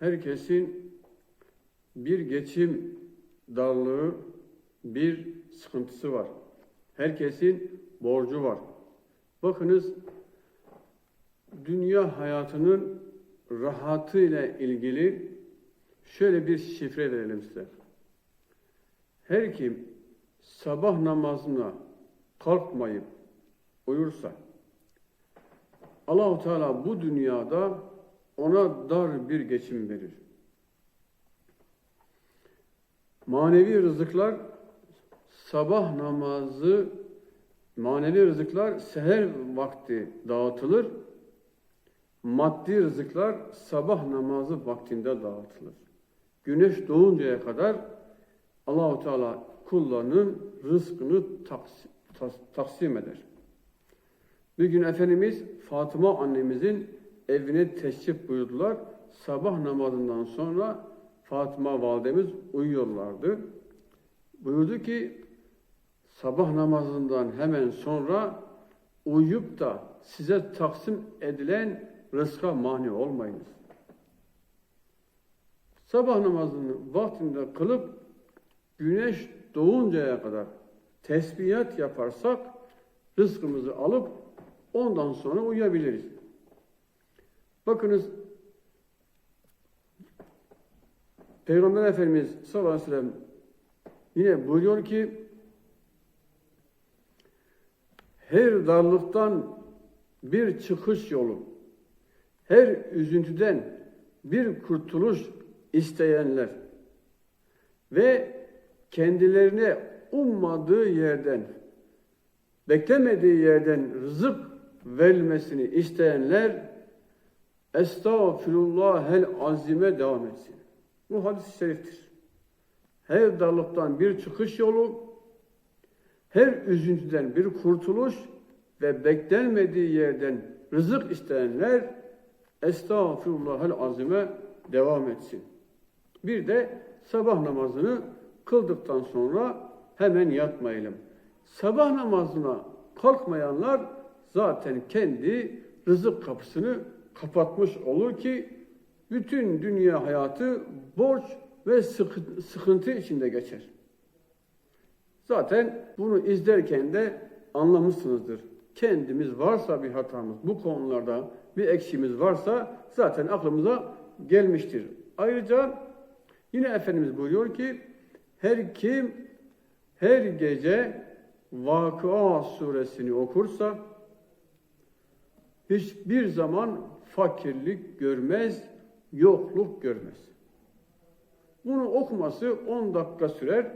Herkesin bir geçim darlığı, bir sıkıntısı var. Herkesin borcu var. Bakınız dünya hayatının rahatı ile ilgili şöyle bir şifre verelim size. Her kim sabah namazına kalkmayıp uyursa Allahu Teala bu dünyada ona dar bir geçim verir. Manevi rızıklar sabah namazı manevi rızıklar seher vakti dağıtılır. Maddi rızıklar sabah namazı vaktinde dağıtılır. Güneş doğuncaya kadar Allahu Teala kullarının rızkını taksim, taksim eder. Bir gün Efendimiz Fatıma annemizin evine teşrif buyurdular. Sabah namazından sonra Fatıma validemiz uyuyorlardı. Buyurdu ki sabah namazından hemen sonra uyuyup da size taksim edilen rızka mani olmayınız. Sabah namazını vaktinde kılıp güneş doğuncaya kadar tesbihat yaparsak rızkımızı alıp ondan sonra uyuyabiliriz. Bakınız Peygamber Efendimiz sallallahu aleyhi ve sellem yine buyuruyor ki her darlıktan bir çıkış yolu, her üzüntüden bir kurtuluş isteyenler ve kendilerine ummadığı yerden, beklemediği yerden rızık verilmesini isteyenler Estağfirullahel azime devam etsin. Bu hadis-i şeriftir. Her darlıktan bir çıkış yolu, her üzüntüden bir kurtuluş ve beklenmediği yerden rızık isteyenler Estağfirullahel azime devam etsin. Bir de sabah namazını kıldıktan sonra hemen yatmayalım. Sabah namazına kalkmayanlar zaten kendi rızık kapısını kapatmış olur ki bütün dünya hayatı borç ve sıkıntı içinde geçer. Zaten bunu izlerken de anlamışsınızdır. Kendimiz varsa bir hatamız, bu konularda bir eksiğimiz varsa zaten aklımıza gelmiştir. Ayrıca yine Efendimiz buyuruyor ki her kim her gece Vakıa suresini okursa hiçbir zaman fakirlik görmez, yokluk görmez. Bunu okuması 10 dakika sürer.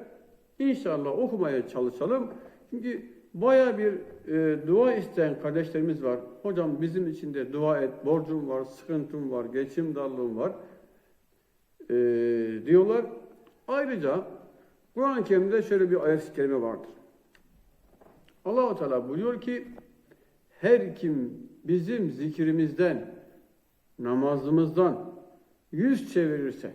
İnşallah okumaya çalışalım. Çünkü baya bir e, dua isteyen kardeşlerimiz var. Hocam bizim için de dua et, borcum var, sıkıntım var, geçim darlığım var e, diyorlar. Ayrıca Kur'an-ı Kerim'de şöyle bir ayet-i kerime vardır. Allah-u Teala buyuruyor ki her kim bizim zikrimizden, namazımızdan yüz çevirirse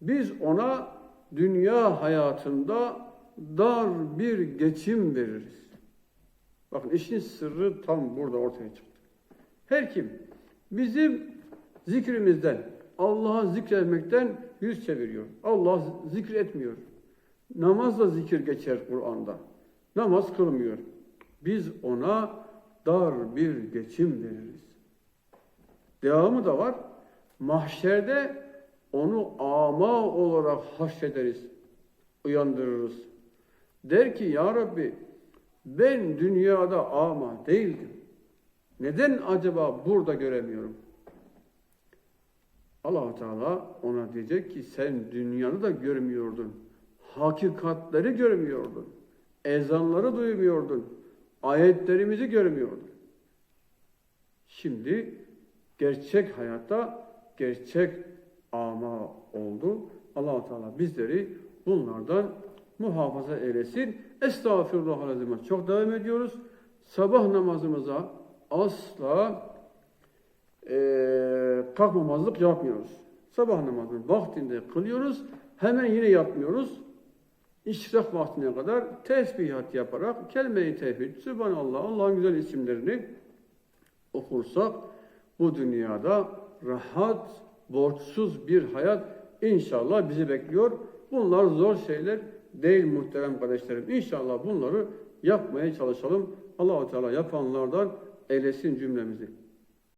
biz ona dünya hayatında dar bir geçim veririz. Bakın işin sırrı tam burada ortaya çıktı. Her kim bizim zikrimizden, Allah'a zikretmekten yüz çeviriyor. Allah zikretmiyor. Namazla zikir geçer Kur'an'da. Namaz kılmıyor. Biz ona dar bir geçim veririz. Devamı da var. Mahşerde onu ama olarak haşrederiz, uyandırırız. Der ki ya Rabbi ben dünyada ama değildim. Neden acaba burada göremiyorum? allah Teala ona diyecek ki sen dünyanı da görmüyordun. Hakikatleri görmüyordun. Ezanları duymuyordun. Ayetlerimizi görmüyordun. Şimdi gerçek hayatta gerçek ama oldu. allah Teala bizleri bunlardan muhafaza eylesin. Estağfirullahalazim. Çok devam ediyoruz. Sabah namazımıza asla e, kalkmamazlık yapmıyoruz. Sabah namazını vaktinde kılıyoruz. Hemen yine yapmıyoruz. İşrak vaktine kadar tesbihat yaparak kelime-i tevhid, Sübhanallah, Allah'ın güzel isimlerini okursak bu dünyada rahat, borçsuz bir hayat inşallah bizi bekliyor. Bunlar zor şeyler değil muhterem kardeşlerim. İnşallah bunları yapmaya çalışalım. Allahu Teala yapanlardan eylesin cümlemizi.